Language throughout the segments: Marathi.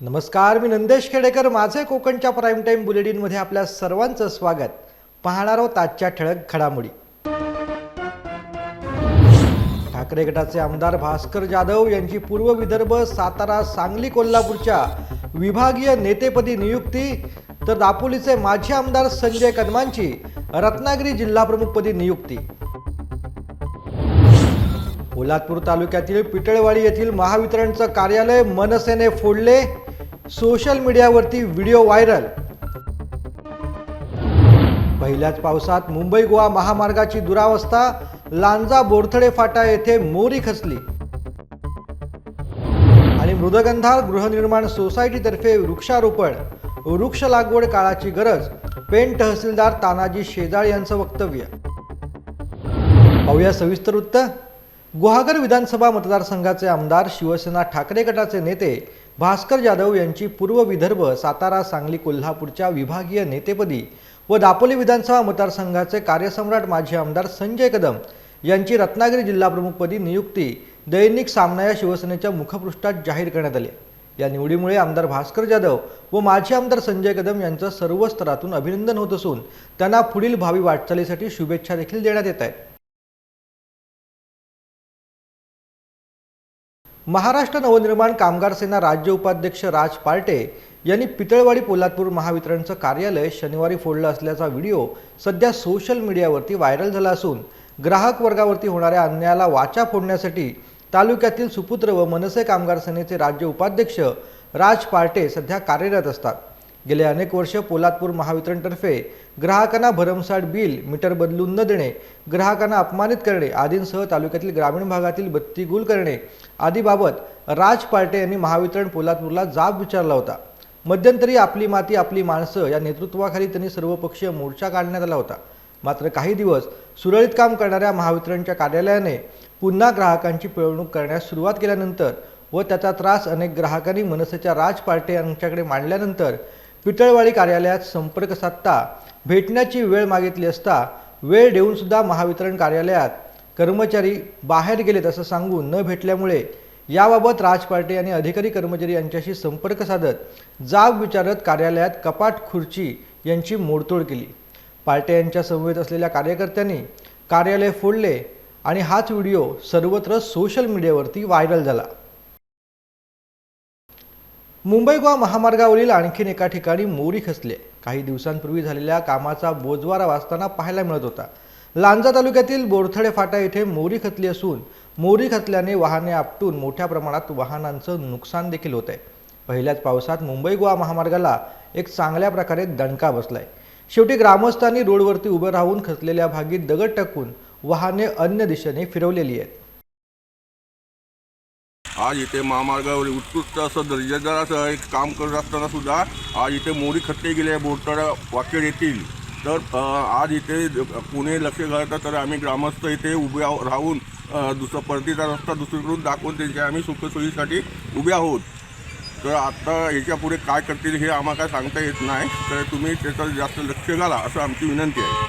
नमस्कार मी नंदेश खेडेकर. माझे कोकणच्या प्राईम टाईम बुलेटिनमध्ये आपल्या सर्वांचं स्वागत. पाहणार आहोत आजच्या ठळक घडामोडी. ठाकरे गटाचे आमदार भास्कर जाधव यांची पूर्व विदर्भ सातारा सांगली कोल्हापूरच्या विभागीय नेतेपदी नियुक्ती तर दापोलीचे माजी आमदार संजय कदमांची रत्नागिरी जिल्हाप्रमुखपदी नियुक्ती. पोलादपूर तालुक्यातील पिटळवाडी येथील महावितरणचं कार्यालय मनसेने फोडले. सोशल मीडियावरती व्हिडिओ व्हायरल. पहिल्याच पावसात मुंबई गोवा महामार्गाची दुरावस्था लांजा बोरथडे फाटा येथे मोरी खचली. आणि मृदगंधार गृहनिर्माण सोसायटीतर्फे वृक्षारोपण वृक्ष लागवड काळाची गरज पेण तहसीलदार तानाजी शेजाळ यांचं वक्तव्य. पाहूया सविस्तर वृत्त. गुहागर विधानसभा मतदारसंघाचे आमदार शिवसेना ठाकरे गटाचे नेते भास्कर जाधव यांची पूर्व विदर्भ सातारा सांगली कोल्हापूरच्या विभागीय नेतेपदी व दापोली विधानसभा मतदारसंघाचे कार्यसम्राट माजी आमदार संजय कदम यांची रत्नागिरी जिल्हाप्रमुखपदी नियुक्ती दैनिक सामना या शिवसेनेच्या मुखपृष्ठात जाहीर करण्यात आली. या निवडीमुळे आमदार भास्कर जाधव व माजी आमदार संजय कदम यांचं सर्व स्तरातून अभिनंदन होत असून त्यांना पुढील भावी वाटचालीसाठी शुभेच्छा देखील देण्यात येत आहेत. महाराष्ट्र नवनिर्माण कामगार सेना राज्य उपाध्यक्ष राज पार्टे यांनी पितळवाडी पोलादपूर महावितरणचं कार्यालय शनिवारी फोडलं असल्याचा व्हिडिओ सध्या सोशल मीडियावरती व्हायरल झाला असून ग्राहक वर्गावरती होणाऱ्या अन्यायाला वाचा फोडण्यासाठी तालुक्यातील सुपुत्र व मनसे कामगार सेनेचे राज्य उपाध्यक्ष राज पार्टे सध्या कार्यरत असतात. गेले अनेक वर्ष पोलादपूर महावितरणतर्फे ग्राहकांना भरमसाठ बिल मीटर बदलून न देणे ग्राहकांना अपमानित करणे आदींसह तालुक्यातील ग्रामीण भागातील बत्ती गुल करणे आदीबाबत राज पार्टे यांनी महावितरण पोलादपूरला जाब विचारला होता. मध्यंतरी आपली माती आपली माणसं या नेतृत्वाखाली त्यांनी सर्वपक्षीय मोर्चा काढण्यात आला होता. मात्र काही दिवस सुरळीत काम करणाऱ्या महावितरणच्या कार्यालयाने पुन्हा ग्राहकांची पिळवणूक करण्यास सुरुवात केल्यानंतर व त्याचा त्रास अनेक ग्राहकांनी मनसेच्या राज पार्टे यांच्याकडे मांडल्यानंतर पितळवाडी कार्यालयात संपर्क साधता भेटण्याची वेळ मागितली असता वेळ देऊन सुद्धा महावितरण कार्यालयात कर्मचारी बाहेर गेलेत असं सांगून न भेटल्यामुळे याबाबत राज पार्टे आणि अधिकारी कर्मचारी यांच्याशी संपर्क साधत जाब विचारत कार्यालयात कपाट खुर्ची यांची मोडतोड केली. पार्टे यांच्या समवेत असलेल्या कार्यकर्त्यांनी कार्यालय फोडले आणि हाच व्हिडिओ सर्वत्र सोशल मीडियावरती व्हायरल झाला. मुंबई गोवा महामार्गावरील आणखीन एका ठिकाणी मोरी खचले. काही दिवसांपूर्वी झालेल्या कामाचा बोजवारा वाचताना पाहायला मिळत होता. लांजा तालुक्यातील बोरथडे फाटा येथे मोरी खचली असून मोरी खचल्याने वाहने आपटून मोठ्या प्रमाणात वाहनांचं नुकसान देखील होत आहे पहिल्याच पावसात मुंबई गोवा महामार्गाला एक चांगल्या प्रकारे दणका बसलाय. शेवटी ग्रामस्थांनी रोडवरती उभं राहून खचलेल्या भागी दगड टाकून वाहने अन्य दिशेने फिरवलेली आहेत. आज इथे महामार्गावर उत्कृष्ट असं दर्जेदार असं एक काम करत असताना सुद्धा आज इथे मोरी खट्टे गेले बोरतडा वाकेड येतील. तर आज इथे पुणे लक्ष घालतात तर आम्ही ग्रामस्थ इथे उभे आहो- राहून दुसरा परतीचा रस्ता दुसरीकडून दाखवून त्यांच्या आम्ही सुखसोयीसाठी उभे आहोत. तर आत्ता ह्याच्या पुढे काय करतील हे आम्हाला काय सांगता येत नाही. तर तुम्ही त्याचं जास्त लक्ष घाला असं आमची विनंती आहे.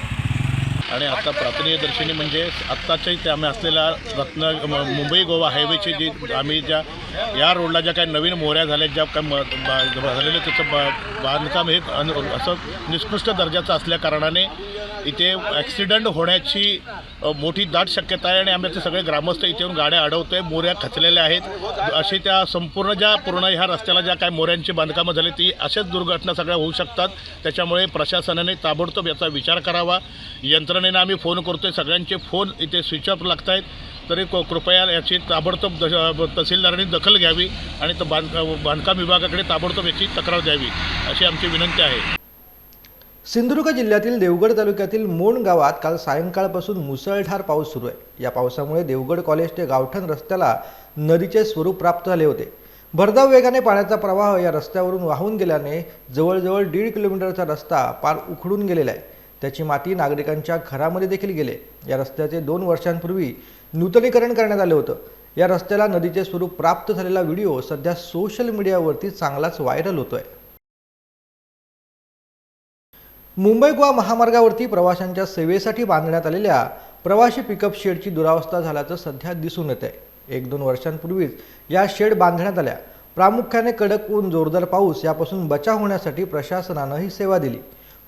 आणि आता प्राथमिक दर्शनी म्हणजे आत्ताच्या इथे आम्ही असलेल्या रत्न मुंबई गोवा हायवेची जी आम्ही ज्या या रोडला ज्या काही नवीन मोऱ्या झाल्या ज्या काय म- बा- झालेलं त्याचं बा- बांधकाम हे अन- असं निष्कृष्ट दर्जाचं असल्या कारणाने इथे ॲक्सिडंट होण्याची मोठी दाट शक्यता आहे आणि आम्ही ते सगळे ग्रामस्थ इथे येऊन गाड्या अडवतो आहे मोऱ्या खचलेल्या आहेत. असे त्या संपूर्ण ज्या पूर्ण ह्या रस्त्याला ज्या काय मोऱ्यांची बांधकामं झाली ती अशाच दुर्घटना सगळ्या होऊ शकतात. त्याच्यामुळे प्रशासनाने ताबडतोब याचा विचार करावा. यंत्र यंत्रणेनं आम्ही फोन करतो आहे सगळ्यांचे फोन इथे स्विच ऑफ लागत आहेत तरी क- कृपया याची ताबडतोब दश तहसीलदारांनी दखल घ्यावी आणि तर बांध बांधकाम विभागाकडे ताबडतोब याची तक्रार द्यावी अशी आमची विनंती आहे. सिंधुदुर्ग जिल्ह्यातील देवगड तालुक्यातील मोण गावात काल सायंकाळपासून मुसळधार पाऊस सुरू आहे. या पावसामुळे देवगड कॉलेज ते गावठण रस्त्याला नदीचे स्वरूप प्राप्त झाले होते. भरधाव वेगाने पाण्याचा प्रवाह या रस्त्यावरून वाहून गेल्याने जवळजवळ दीड किलोमीटरचा रस्ता पार उखडून गेलेला आहे. त्याची माती नागरिकांच्या घरामध्ये देखील गेले. या रस्त्याचे दोन वर्षांपूर्वी नूतनीकरण करण्यात आले होतं. या रस्त्याला नदीचे स्वरूप प्राप्त झालेला व्हिडिओ सध्या सोशल मीडियावरती चांगलाच व्हायरल होतोय. मुंबई गोवा महामार्गावरती प्रवाशांच्या सेवेसाठी बांधण्यात आलेल्या प्रवाशी पिकअप शेडची दुरावस्था झाल्याचं सध्या दिसून येत आहे एक दोन वर्षांपूर्वीच या शेड बांधण्यात आल्या. प्रामुख्याने कडक ऊन जोरदार पाऊस यापासून बचाव होण्यासाठी प्रशासनानं ही सेवा दिली.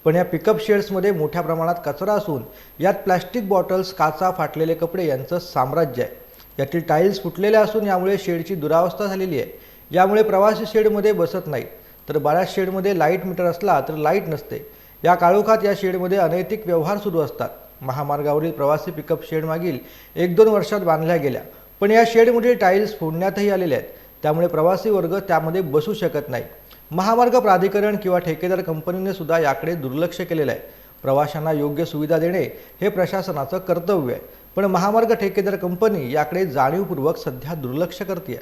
पण या पिकअप शेड्समध्ये मोठ्या प्रमाणात कचरा असून यात प्लॅस्टिक बॉटल्स काचा फाटलेले कपडे यांचं साम्राज्य आहे. यातील टाईल्स फुटलेल्या असून यामुळे शेडची दुरावस्था झालेली आहे. यामुळे प्रवासी शेडमध्ये बसत नाहीत. तर बऱ्याच शेडमध्ये लाइट मीटर असला तर लाइट नसते. या काळोखात या शेडमध्ये अनैतिक व्यवहार सुरू असतात. महामार्गावरील प्रवासी पिकअप शेड मागील एक दोन वर्षात बांधल्या गेल्या. पण या शेडमधील टाईल्स फोडण्यातही आलेल्या आहेत. त्यामुळे प्रवासी वर्ग त्यामध्ये बसू शकत नाही महामार्ग प्राधिकरण किंवा ठेकेदार कंपनीने सुद्धा याकडे दुर्लक्ष केलेलं आहे. प्रवाशांना योग्य सुविधा देणे हे प्रशासनाचं कर्तव्य आहे. पण महामार्ग ठेकेदार कंपनी याकडे जाणीवपूर्वक सध्या दुर्लक्ष करते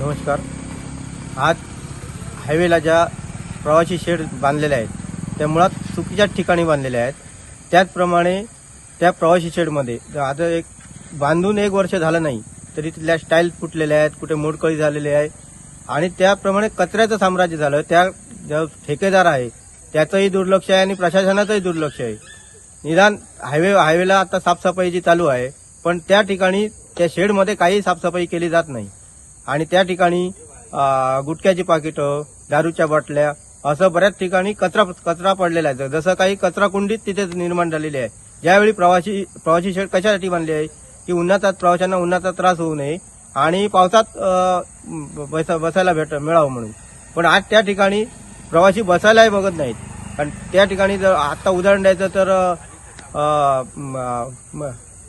नमस्कार. आज हायवेला ज्या प्रवासी शेड बांधलेल्या आहेत त्या मुळात चुकीच्या ठिकाणी बांधलेल्या आहेत. त्याचप्रमाणे त्या प्रवासी शेडमध्ये आता एक बांधून एक वर्ष झालं नाही तरी तिथल्या स्टाईल फुटलेल्या आहेत कुठे मोडकळी झालेली आहे आणि त्याप्रमाणे कचऱ्याचं साम्राज्य झालं. त्या ज्या ठेकेदार आहे त्याचंही दुर्लक्ष आहे आणि प्रशासनाचंही दुर्लक्ष आहे. निदान हायवे हायवेला आता साफसफाई जी चालू आहे पण त्या ठिकाणी त्या शेडमध्ये काही साफसफाई केली जात नाही. आणि त्या ठिकाणी गुटख्याची पाकिटं दारूच्या बाटल्या असं बऱ्याच ठिकाणी कचरा कचरा पडलेला आहे. जसं काही कचरा कुंडीत तिथे निर्माण झालेली आहे. ज्यावेळी प्रवासी प्रवासी शेड कशासाठी बांधली आहे की उन्हाचा प्रवाशांना उन्हाचा त्रास होऊ नये आणि पावसात बसा बसायला भेट मिळावं म्हणून. पण आज त्या ठिकाणी प्रवासी बसायलाही बघत नाहीत. कारण त्या ठिकाणी जर आता उदाहरण द्यायचं तर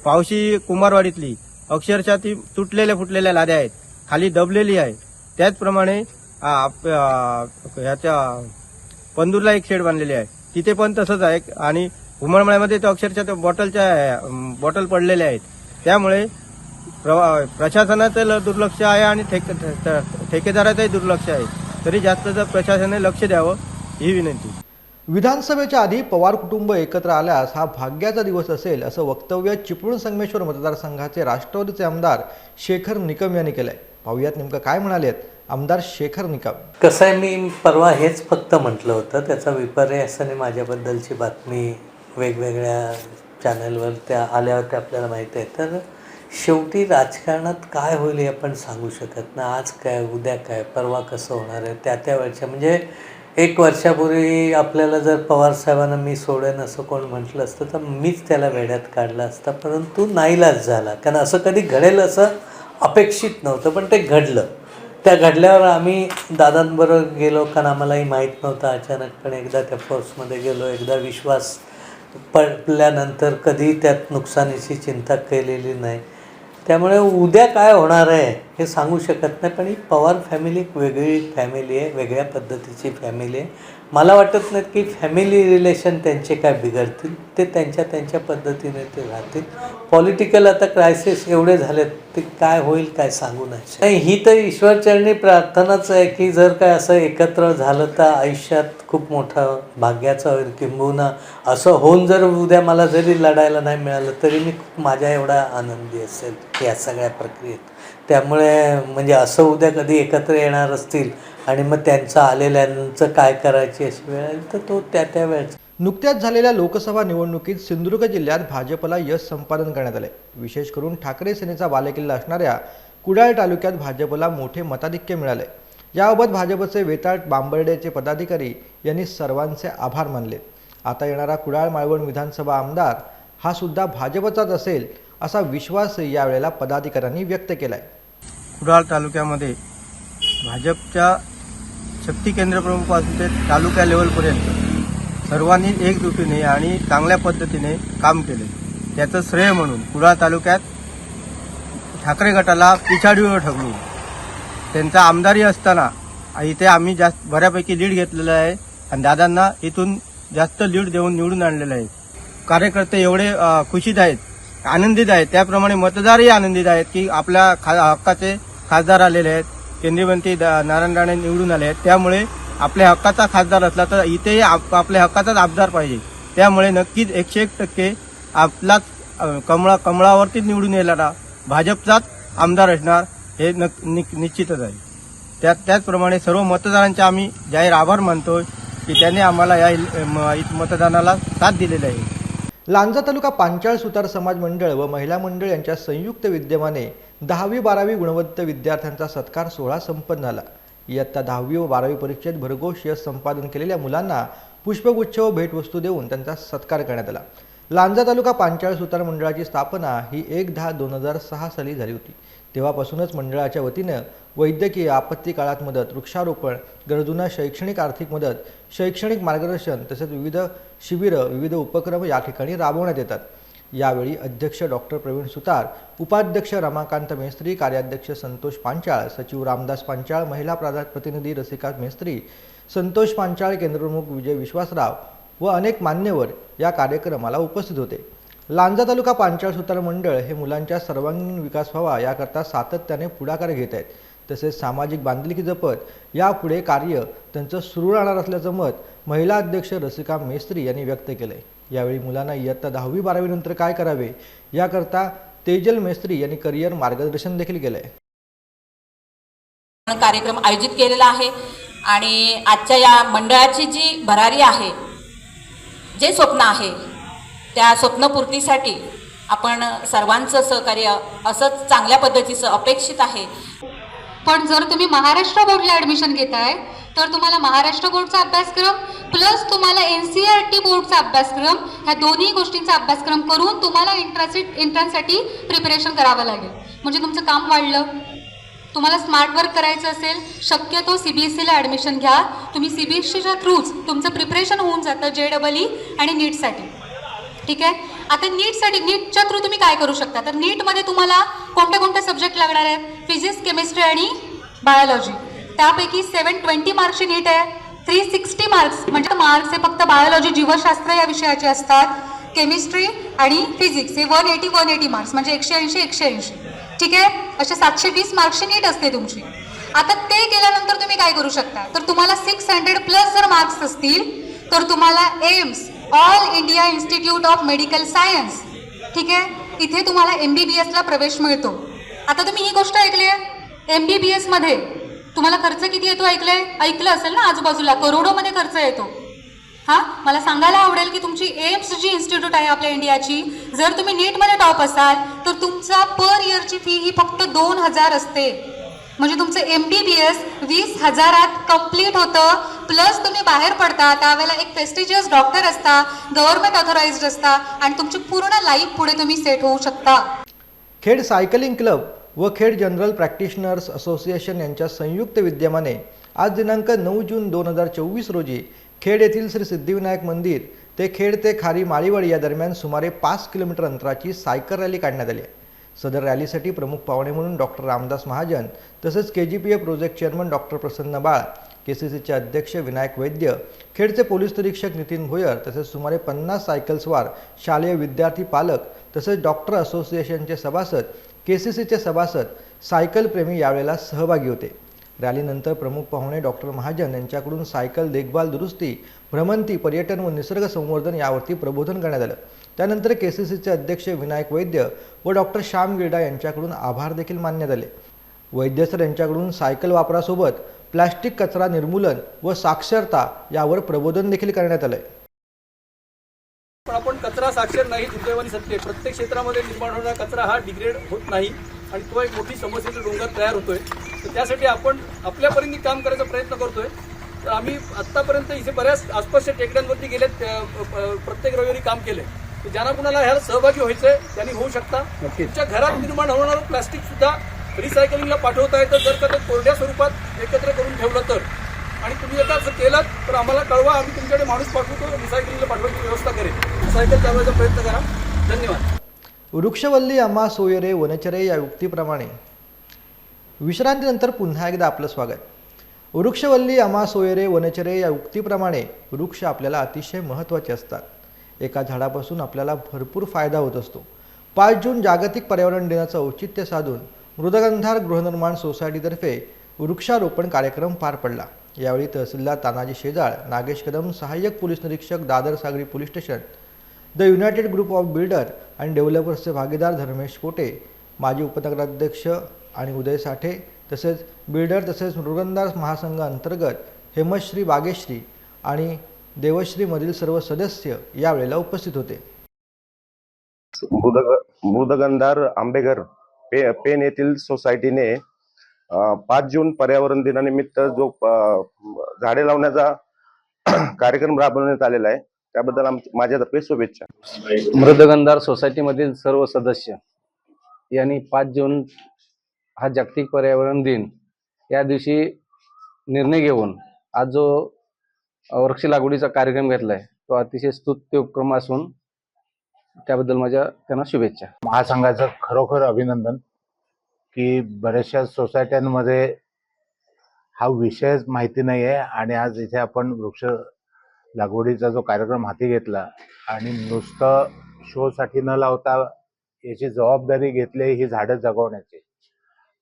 पावशी कुंभारवाडीतली अक्षरशः ती तुटलेल्या फुटलेल्या लाद्या आहेत. खाली दबलेली आहे. त्याचप्रमाणे ह्याच्या पंदूरला एक शेड बांधलेली आहे. तिथे पण तसंच आहे. आणि उमळमळ्यामध्ये तर अक्षरशः त्या बॉटलच्या बॉटल पडलेल्या आहेत. त्यामुळे प्रवा- प्रशासनाचं दुर्लक्ष आहे आणि ठेके- ठेकेदाराचंही दुर्लक्ष आहे. तरी जास्त जर प्रशासनाने लक्ष द्यावं ही विनंती. विधानसभेच्या आधी पवार कुटुंब एकत्र आल्यास हा भाग्याचा दिवस असेल असं वक्तव्य चिपळूण संगमेश्वर मतदारसंघाचे राष्ट्रवादीचे आमदार शेखर निकम यांनी केलंय. पाहुयात नेमकं काय म्हणालेत आमदार शेखर निकम. कसं आहे मी परवा हेच फक्त म्हटलं होतं. त्याचा विपर्यासाने माझ्याबद्दलची बातमी वेगवेगळ्या चॅनलवर त्या आल्या होत्या आपल्याला माहिती आहे. तर शेवटी राजकारणात काय होईल हे आपण सांगू शकत ना आज काय उद्या काय परवा कसं होणार आहे त्या त्या वेळच्या म्हणजे एक वर्षापूर्वी आपल्याला जर पवार साहेबांना मी सोडेन असं कोण म्हटलं असतं तर मीच त्याला वेड्यात काढला असता. परंतु नाईलाज झाला. कारण असं कधी घडेल असं अपेक्षित नव्हतं पण ते घडलं. त्या घडल्यावर आम्ही दादांबरोबर गेलो कारण आम्हालाही माहीत नव्हतं. अचानकपणे एकदा त्या फोर्समध्ये गेलो एकदा विश्वास पडल्यानंतर कधी त्यात नुकसानीची चिंता केलेली नाही. त्यामुळे उद्या काय होणार आहे हे सांगू शकत नाही पण ही पवार फॅमिली एक वेगळी फॅमिली आहे वेगळ्या पद्धतीची फॅमिली आहे. मला वाटत नाही की फॅमिली रिलेशन त्यांचे काय बिघडतील. ते त्यांच्या त्यांच्या पद्धतीने ते राहतील. पॉलिटिकल आता क्रायसिस एवढे झालेत ते काय होईल काय सांगू नाही नाही ही तर ईश्वरचरणी प्रार्थनाच आहे की जर काय असं एकत्र झालं तर आयुष्यात खूप मोठं भाग्याचं होईल किंबहुना असं होऊन जर उद्या मला जरी लढायला नाही मिळालं तरी मी खूप माझ्या एवढा आनंदी असेल या सगळ्या प्रक्रियेत. त्यामुळे म्हणजे असं उद्या कधी एकत्र येणार असतील आणि मग त्यांचं आलेल्यांचं काय करायची अशी वेळ आली तर तो त्या त्या वेळेस. नुकत्याच झालेल्या लोकसभा निवडणुकीत सिंधुदुर्ग जिल्ह्यात भाजपला यश संपादन करण्यात आले. विशेष करून ठाकरे सेनेचा बालेकिल्ला असणाऱ्या कुडाळ तालुक्यात भाजपला मोठे मताधिक्य मिळाले. याबाबत भाजपचे वेताळ बांबर्डेचे पदाधिकारी यांनी सर्वांचे आभार मानले. आता येणारा कुडाळ माळवण विधानसभा आमदार हा सुद्धा भाजपचाच असेल असा विश्वास यावेळेला पदाधिकाऱ्यांनी व्यक्त केला आहे कुडाळ तालुक्यामध्ये भाजपच्या शक्ती केंद्रप्रमुखपासून ते तालुका लेवलपर्यंत सर्वांनी एकजुटीने आणि चांगल्या पद्धतीने काम केले. त्याचं श्रेय म्हणून कुडाळ तालुक्यात ठाकरे गटाला पिछाडीवर ठरवून त्यांचा आमदारी असताना इथे आम्ही जास्त बऱ्यापैकी लीड घेतलेलं आहे आणि दादांना इथून जास्त लीड देऊन निवडून आणलेलं आहे. कार्यकर्ते एवढे खुशीत आहेत आनंदित आहेत. त्याप्रमाणे मतदारही आनंदित आहेत की आपल्या खा हक्काचे खासदार आलेले आहेत. केंद्रीय मंत्री नारायण राणे निवडून आले आहेत. त्यामुळे आपल्या हक्काचा खासदार असला तर इथेही आप- आपल्या हक्काचाच आमदार पाहिजे. त्यामुळे नक्कीच एकशे एक टक्के आपलाच कमळा कमळावरतीच निवडून येणारा भाजपचाच आमदार असणार हे निश्चितच आहे. त्या त्याचप्रमाणे सर्व मतदारांचे आम्ही जाहीर आभार मानतोय की त्याने आम्हाला या मतदानाला साथ दिलेली आहे. लांजा तालुका पांचाळ सुतार समाज मंडळ व महिला मंडळ यांच्या संयुक्त विद्यमाने दहावी बारावी गुणवंत विद्यार्थ्यांचा सत्कार सोहळा संपन्न झाला. इयत्ता दहावी व बारावी परीक्षेत भरघोष यश संपादन केलेल्या मुलांना पुष्पगुच्छ व भेटवस्तू देऊन त्यांचा सत्कार करण्यात आला. लांजा तालुका पांचाळ सुतार मंडळाची स्थापना ही एक दहा दोन हजार सहा साली झाली होती. तेव्हापासूनच मंडळाच्या वतीनं वैद्यकीय आपत्ती काळात मदत वृक्षारोपण गरजूंना शैक्षणिक आर्थिक मदत शैक्षणिक मार्गदर्शन तसेच विविध शिबिरं विविध उपक्रम या ठिकाणी राबवण्यात येतात. यावेळी अध्यक्ष डॉक्टर प्रवीण सुतार उपाध्यक्ष रमाकांत मेस्त्री कार्याध्यक्ष संतोष पांचाळ सचिव रामदास पांचाळ महिला प्रतिनिधी रसिका मेस्त्री संतोष पांचाळ केंद्रप्रमुख विजय विश्वासराव व अनेक मान्यवर या कार्यक्रमाला उपस्थित होते. लांजा तालुका पांचाळ सुतार मंडळ हे मुलांच्या सर्वांगीण विकास व्हावा याकरता सातत्याने पुढाकार घेत आहेत. तसेच सामाजिक बांधिलकी जपत यापुढे कार्य त्यांचं सुरू राहणार असल्याचं मत महिला अध्यक्ष रसिका मेस्त्री यांनी व्यक्त केलं आहे यावेळी मुलांना इयत्ता दहावी बारावीनंतर काय करावे याकरता तेजल मेस्त्री यांनी करिअर मार्गदर्शन देखील केलं आहे कार्यक्रम आयोजित केलेला आहे आणि आजच्या या मंडळाची जी भरारी आहे जे स्वप्न आहे त्या स्वप्नपूर्तीसाठी आपण सर्वांचं सहकार्य असंच चांगल्या पद्धतीचं अपेक्षित आहे. पण जर तुम्ही महाराष्ट्र बोर्डला ॲडमिशन घेताय तर तुम्हाला महाराष्ट्र बोर्डचा अभ्यासक्रम प्लस तुम्हाला एन सी आर टी बोर्डचा अभ्यासक्रम ह्या दोन्ही गोष्टींचा अभ्यासक्रम करून तुम्हाला एंट्रान्सी एंट्रन्ससाठी प्रिपरेशन करावं लागेल. म्हणजे तुमचं काम वाढलं. तुम्हाला स्मार्ट वर्क करायचं असेल शक्यतो सी बी एस सीला ॲडमिशन घ्या. तुम्ही सी बी एस सीच्या थ्रूच तुमचं प्रिपरेशन होऊन जातं जे डबल ई आणि नीटसाठी ठीक आहे? आता नीटसाठी नीटच्या थ्रू तुम्ही काय करू शकता? तर नीटमध्ये तुम्हाला कोणते कोणते सब्जेक्ट लागणार आहेत फिजिक्स केमिस्ट्री आणि बायोलॉजी त्यापैकी सेवन ट्वेंटी मार्क्सची नीट आहे. थ्री सिक्स्टी मार्क्स म्हणजे मार्क्स हे फक्त बायोलॉजी जीवशास्त्र या विषयाचे असतात. केमिस्ट्री आणि फिजिक्स हे one eighty one eighty marks म्हणजे एकशे ऐंशी एकशे ऐंशी. ठीक आहे? असे सातशे वीस मार्क्सची नीट असते तुमची. आता ते केल्यानंतर तुम्ही काय करू शकता? तर तुम्हाला सिक्स हंड्रेड प्लस जर मार्क्स असतील तर तुम्हाला AIIMS all India institute of medical science ठीक आहे? इथे तुम्हाला एम बी बी एसला प्रवेश मिळतो. आता तुम्ही ही गोष्ट ऐकली आहे? एम बी बी एसमध्ये तुम्हाला खर्च किती येतो ऐकलं आहे ऐकलं असेल ना आजूबाजूला? करोडोमध्ये खर्च येतो. हां? मला सांगायला आवडेल की तुमची एम्स जी इन्स्टिट्यूट आहे आपल्या इंडियाची जर तुम्ही नीटमध्ये टॉप असाल तर तुमचा पर इयरची फी ही फक्त दोन हजार असते. म्हणजे तुमचं एम बी बी एस वीस हजारात कंप्लीट होतं. प्लस तुम्ही बाहेर पडता त्यावेळेला एक प्रेस्टिजियस डॉक्टर असता गव्हर्नमेंट ऑथोराइज्ड असता आणि तुमची पूर्ण लाईफ पुढे तुम्ही सेट होऊ शकता. खेड सायकलिंग क्लब व खेड जनरल प्रॅक्टिशनर्स असोसिएशन यांच्या संयुक्त विद्यमाने आज दिनांक नऊ जून दोन हजार चोवीस रोजी खेड येथील श्री सिद्धिविनायक मंदिर ते खेड ते खारी माळीवाडी या दरम्यान सुमारे पाच किलोमीटर अंतराची सायकल रॅली काढण्यात आली. आहे सदर रॅलीसाठी प्रमुख पाहुणे म्हणून डॉक्टर रामदास महाजन तसेच K G P A project chairman doctor Prasanna Bal K C सीचे अध्यक्ष विनायक वैद्य खेडचे पोलीस निरीक्षक नितीन भोयर तसेच सुमारे पन्नास सायकलस्वार शालेय विद्यार्थी पालक तसेच डॉक्टर असोसिएशनचे सभासद के सी सीचे सभासद सायकलप्रेमी यावेळेला सहभागी होते. रॅलीनंतर प्रमुख पाहुणे डॉक्टर महाजन यांच्याकडून सायकल देखभाल दुरुस्ती भ्रमंती पर्यटन व निसर्ग संवर्धन यावरती प्रबोधन करण्यात आलं. त्यानंतर के सी सीचे अध्यक्ष विनायक वैद्य व डॉक्टर श्याम गिरडा यांच्याकडून आभार देखील मानण्यात आले. वैद्य सर यांच्याकडून सायकल वापरासोबत प्लॅस्टिक कचरा निर्मूलन व साक्षरता यावर प्रबोधन देखील करण्यात आलंय. पण आपण कचरा साक्षर नाही दुर्दैवानी सत्य आहे. प्रत्येक क्षेत्रामध्ये निर्माण होणारा कचरा हा डिग्रेड होत नाही आणि तो एक मोठी समस्येचा डोंगर तयार होतोय. तर त्यासाठी आपण आपल्यापर्यंत काम करायचा प्रयत्न करतोय. तर आम्ही आत्तापर्यंत इथे बऱ्याच आसपासच्या टेकड्यांवरती गेले प्रत्येक रविवारी काम केलंय. तर ज्यांना कुणाला ह्याला सहभागी व्हायचंय त्यांनी होऊ शकता. तुमच्या घरात निर्माण होणारं प्लास्टिक सुद्धा रिसायकलिंगला पाठवता येतं. जर का ते कोरड्या स्वरूपात एकत्र करून ठेवलं तर. आणि तुम्ही जर का असं केलं तर आम्हाला कळवा. आम्ही तुमच्याकडे माणूस पाठवतो. रिसायकलिंगला पाठवायची व्यवस्था करेल रिसायकल चालवायचा प्रयत्न करा. धन्यवाद. वृक्षवल्ली अम्मा सोयरे वनचरे या युक्तीप्रमाणे. विश्रांतीनंतर पुन्हा एकदा आपलं स्वागत. वृक्षवल्ली अम्मा सोयरे वनचरे या युक्तीप्रमाणे वृक्ष आपल्याला अतिशय महत्त्वाचे असतात. एका झाडापासून आपल्याला भरपूर फायदा होत असतो. पाच जून जागतिक पर्यावरण दिनाचं औचित्य साधून मृदगंधार गृहनिर्माण सोसायटीतर्फे वृक्षारोपण कार्यक्रम पार पडला. यावेळी तहसीलदार तानाजी शेजाळ नागेश कदम सहाय्यक पोलीस निरीक्षक दादर सागरी police station the united group of builder आणि डेव्हलपर्सचे भागीदार धर्मेश कोटे माजी उपनगराध्यक्ष आणि उदय साठे तसेच बिल्डर तसेच मृगंदार महासंघ अंतर्गत हेमश्री बागेश्री आणि देवश्रीमधील सर्व सदस्य यावेळेला उपस्थित होते. मृदग मृदगंधार आंबेघर पे पेन येथील सोसायटीने पाच जून पर्यावरण दिनानिमित्त जो झाडे लावण्याचा कार्यक्रम राबवण्यात आलेला आहे त्याबद्दल आम- माझ्यातर्फे शुभेच्छा. मृदगंधार सोसायटीमधील सर्व सदस्य यांनी पाच जून हा जागतिक पर्यावरण दिन या दिवशी निर्णय घेऊन आज जो वृक्ष लागवडीचा कार्यक्रम घेतला आहे तो अतिशय स्तुत्य उपक्रम असून त्याबद्दल माझ्या त्यांना शुभेच्छा. महासंघाचं खरोखर अभिनंदन की बऱ्याचशा सोसायट्यांमध्ये हा विषयच माहिती नाही आहे आणि आज इथे आपण वृक्ष लागवडीचा जो कार्यक्रम हाती घेतला आणि नुसतं शोसाठी न लावता याची जबाबदारी घेतली ही झाडं जगवण्याची.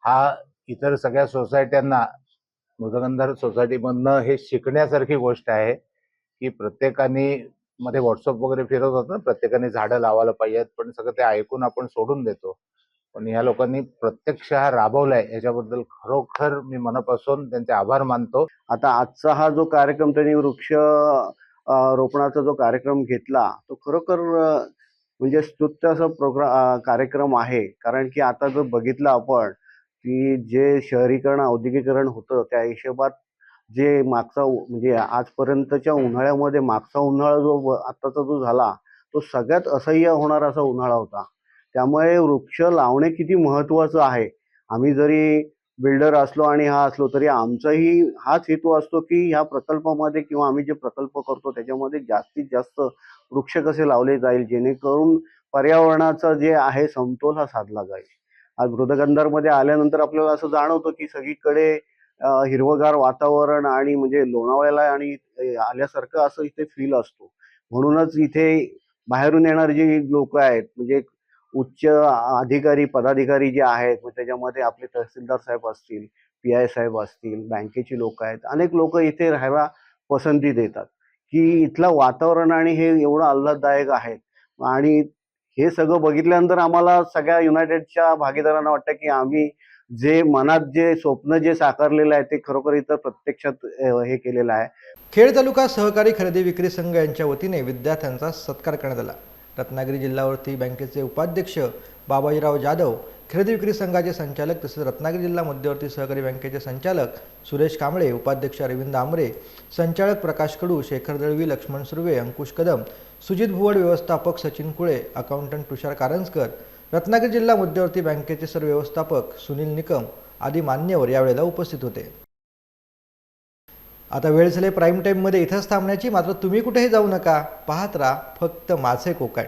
हा इतर सगळ्या सोसायट्यांना मृदगंधार सोसायटीमधनं हे शिकण्यासारखी गोष्ट आहे की प्रत्येकाने मध्ये व्हॉट्सअप वगैरे फिरत होतं ना प्रत्येकाने झाडं लावायला पाहिजेत पण सगळं ते ऐकून आपण सोडून देतो. पण या लोकांनी प्रत्यक्ष हा राबवलाय याच्याबद्दल खरोखर मी मनापासून त्यांचे आभार मानतो. आता आजचा हा जो कार्यक्रम त्यांनी वृक्ष रोपणाचा जो कार्यक्रम घेतला तो खरोखर म्हणजे स्तुत्य असा प्रोग्राम कार्यक्रम आहे. कारण की आता जर बघितलं आपण की जे शहरीकरण औद्योगिकरण होतं त्या हिशोबात जे मागचा म्हणजे आजपर्यंतच्या उन्हाळ्यामध्ये मागचा उन्हाळा जो आत्ताचा जो झाला तो सगळ्यात असह्य होणारा असा उन्हाळा होता. त्यामुळे वृक्ष लावणे किती महत्त्वाचं आहे? आम्ही जरी बिल्डर असलो आणि हा असलो तरी आमचाही हाच हेतू असतो की ह्या प्रकल्पामध्ये किंवा आम्ही जे प्रकल्प करतो त्याच्यामध्ये जास्तीत जास्त वृक्ष कसे लावले जाईल जेणेकरून पर्यावरणाचा जे आहे समतोल हा साधला जाईल. आज मृदगंधारमध्ये आल्यानंतर आपल्याला असं जाणवतं की सगळीकडे हिरवंगार वातावरण आणि म्हणजे लोणावळ्याला आणि आल्यासारखं असं इथे फील असतो. म्हणूनच इथे बाहेरून येणारी जी लोक आहेत म्हणजे उच्च अधिकारी पदाधिकारी जे आहेत मग त्याच्यामध्ये आपले तहसीलदार साहेब असतील पी आय साहेब असतील बँकेची लोक आहेत अनेक लोक इथे राहायला पसंती देतात. की इथलं वातावरण आणि हे एवढं आल्हाददायक आहे आणि हे सगळं बघितल्यानंतर आम्हाला सगळ्या युनायटेडच्या भागीदारांना वाटतं की आम्ही जे मनात जे स्वप्न जे साकारलेलं आहे ते खरोखर इथं प्रत्यक्षात हे केलेलं आहे. खेड तालुका सहकारी खरेदी विक्री संघ यांच्या वतीने विद्यार्थ्यांचा सत्कार करण्यात आला. रत्नागिरी जिल्हावर्ती बँकेचे उपाध्यक्ष बाबाजीराव जाधव खरेदी विक्री संघाचे संचालक तसेच रत्नागिरी जिल्हा मध्यवर्ती सहकारी बँकेचे संचालक सुरेश कांबळे उपाध्यक्ष अरविंद आमरे संचालक प्रकाश कडू शेखर दळवी लक्ष्मण सुर्वे अंकुश कदम सुजित भुवड व्यवस्थापक सचिन कुळे अकाउंटंट तुषार कारंजकर रत्नागिरी जिल्हा मध्यवर्ती बँकेचे सरव्यवस्थापक सुनील निकम आदी मान्यवर यावेळेला उपस्थित होते. आता वेळ झाले प्राईम टाईममध्ये इथंच थांबण्याची मात्र तुम्ही कुठेही जाऊ नका. पाहत राहा फक्त माझे कोकण.